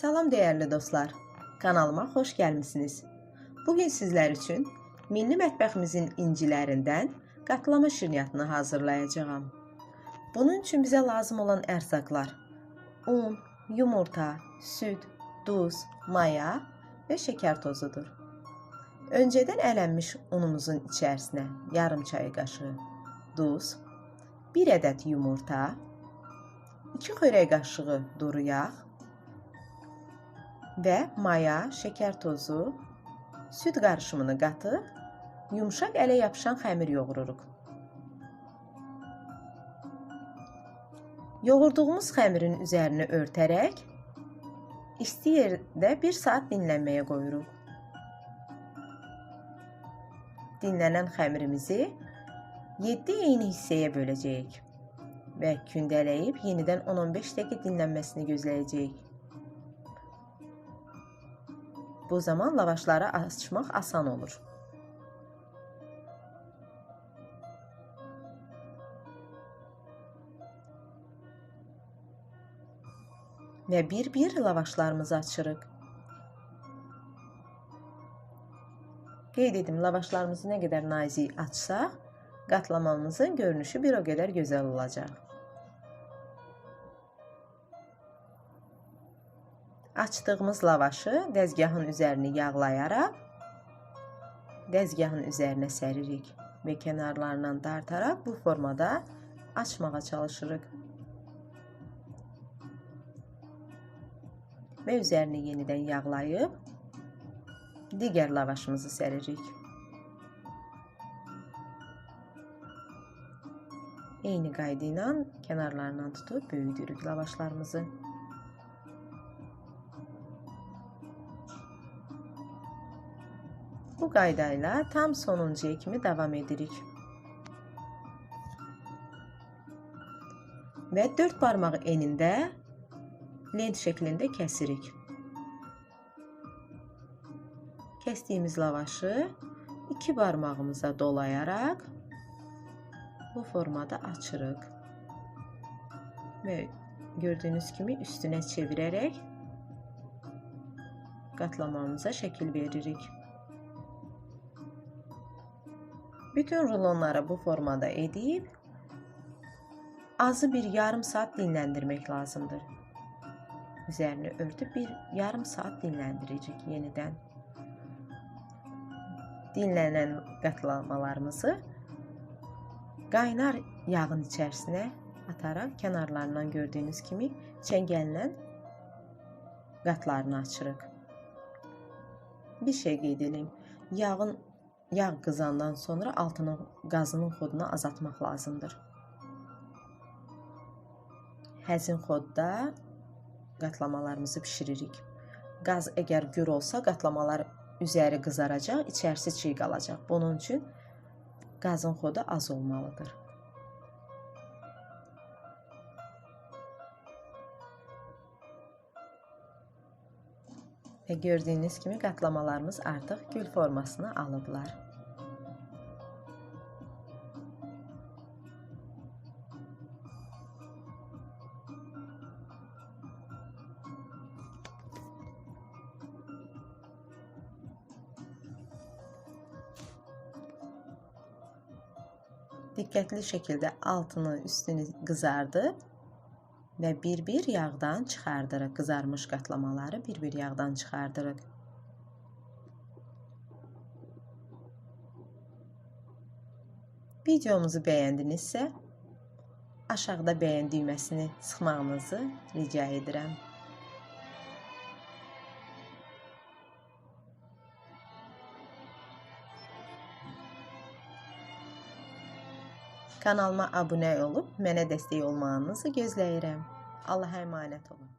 Salam değerli dostlar. Kanalıma hoş gelmişsiniz. Bugün sizler için milli mətbəximizin incilərindən qatlama şirniyyatını hazırlayacağım. Bunun için bize lazım olan ərzaqlar: un, yumurta, süt, duz, maya ve şeker tozudur. Önceden elənmiş unumuzun içerisine yarım çay kaşığı duz, 1 adet yumurta, 2 xörək qaşığı duru yağ və maya, şeker tozu, süd qarışımını qatıb yumşaq ələ yapışan xəmir yoğururuq. Yoğurduğumuz xəmirin üzərini örtərək isti yerdə 1 saat dinlənməyə qoyuruq. Dinlənən xəmirimizi 7 eyni hissəyə böləcəyik və kündələyib yenidən 10-15 dəqiqə dinlənməsini gözləyəcəyik. Bu zaman lavaşları açmaq asan olur. Və bir-bir lavaşlarımızı açırıq. Qeyd edim, lavaşlarımızı nə qədər nazik açsaq, qatlamamızın görünüşü bir o qədər gözəl olacaq. Açdığımız lavaşı dəzgahın üzərini yağlayaraq dəzgahın üzərinə səririk və kənarlarından dartaraq bu formada açmağa çalışırıq. Və üzərini yenidən yağlayıb digər lavaşımızı səririk. Eyni qayda ilə kənarlarından tutub böyüdürük lavaşlarımızı. Bu qaydayla tam sonuncuya kimi davam edirik. Və 4 barmaq enində lent şəklində kəsirik. Kəsdiyimiz lavaşı 2 barmağımıza dolayaraq bu formada açırıq. Və gördüyünüz kimi üstünə çevirərək qatlamamıza şəkil veririk. Bütün rulonları bu formada edib azı bir yarım saat dinləndirmək lazımdır. Üzerini örtüp bir yarım saat dinlendirecek yeniden. Dinlenen qatlamalarımızı qaynar yağın içərisinə ataraq kənarlarından gördüyünüz kimi çəngəllə qatlarını açırıq. Bir şey qeyd edeyim. Yağın Yağ qızandan sonra altının qazının xodunu azaltmaq lazımdır. Həzin xodda qatlamalarımızı bişiririk. Qaz əgər gür olsa qatlamalar üzəri qızaracaq, içərisi çiy qalacaq. Bunun üçün qazın xodu az olmalıdır. Ve gördüğünüz kimi qatlamalarımız artıq gül formasını alıblar. Dikkatli şekilde altını üstünü qızardıb və bir-bir yağdan çıxardırıq. Qızarmış qatlamaları bir-bir yağdan çıxardırıq. Videomuzu bəyəndinizsə, aşağıda bəyən düyməsini sıxmağınızı rica edirəm. Kanalıma abunə olub mənə dəstək olmağınızı gözləyirəm. Allaha əmanət olun.